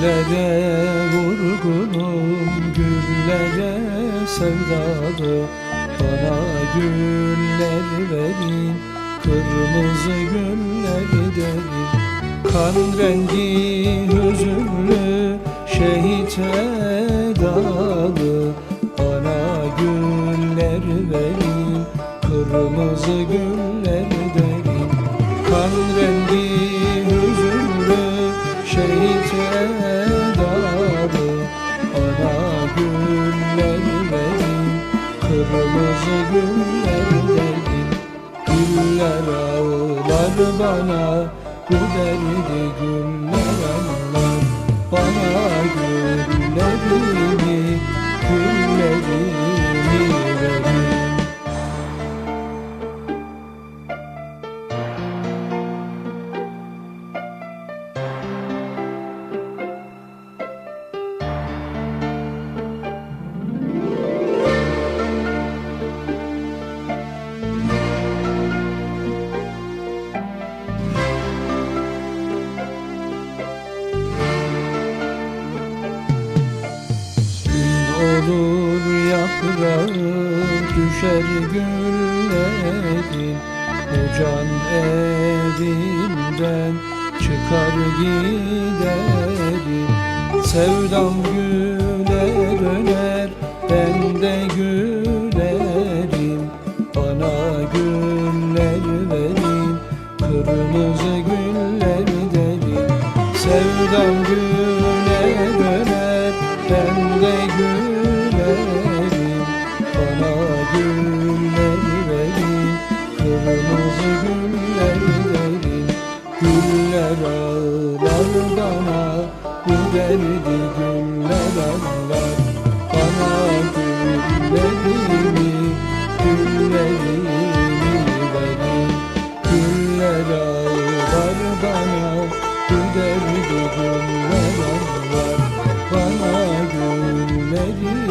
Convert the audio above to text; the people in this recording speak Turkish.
Güllere vurgunum güllere sevdalı. Bana güller verin kırmızı güller derin. Kan rengi hüzünlü şehit edalı Bana güller verin kırmızı güller derin. Kan kırmızı güller derin Güller ağlar bana. Bu derdi güller ağlar Bana güllerimi güllerimi olur yaprağı düşer güllerin. Hocan evinden çıkar giderim Sevdam güle döner ben de gülerim. Bana güller verin kırmızı güller derin. Sevdam güle döner ben de gülerim Bana güller verin kırmızı güller verin Güller ağlar bana bu derdi güller Bana güllerimi güllerimi verin Güller ağlar bana bu derdi güller Bana güllerimi